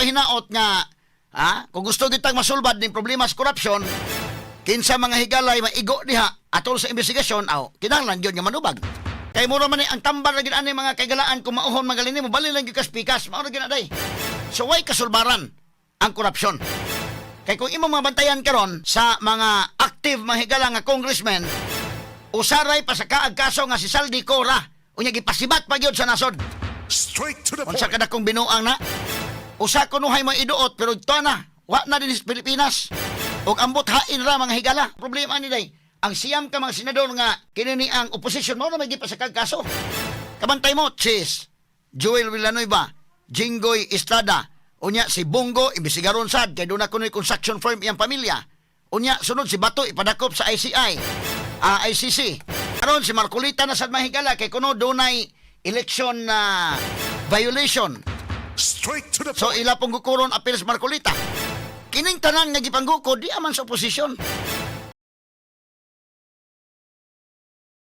pahinaot nga ha, kung gusto kitang masulbad ning problema sa korupsyon, kinsa mga higalay maigo diha atol sa investigasyon aw kinahanglan gyud nga manubag. Kay mura man ni ang tambar na gid ani mga kagalaan kung mauhon magaling mo bali lang gyud ka pikas mao na ginaday. So why kasulbaran ang korupsyon? Kay kung imo mga bantayan karon sa mga active mga higala nga congressmen, usaray pa sa kaag kaso nga si Saldi Cora, unya gipasibat pa gyud sa nasod. Straight to the Unsa point. kada kong binuang na? Usa ko nuhay mo iduot pero ito na, wa na din sa Pilipinas. Og ambot hain ra mga higala. Problema ni day. Ang siyam ka mga senador nga kinini ang opposition mo na may sa kagkaso. Kabantay mo, Chis, Joel Villanueva, Jinggoy Estrada, unya si Bongo, imbisigaron sad, kay doon kuno'y construction firm iyang pamilya. Unya, sunod si Bato, ipadakop sa ICI, ah, ICC. Karon si Marcolita na sad mahigala, kay kuno doon election na violation. Straight to the So ila pong gukuron apil sa Marcolita. Kining tanan nga gipanggukod di aman sa oposisyon.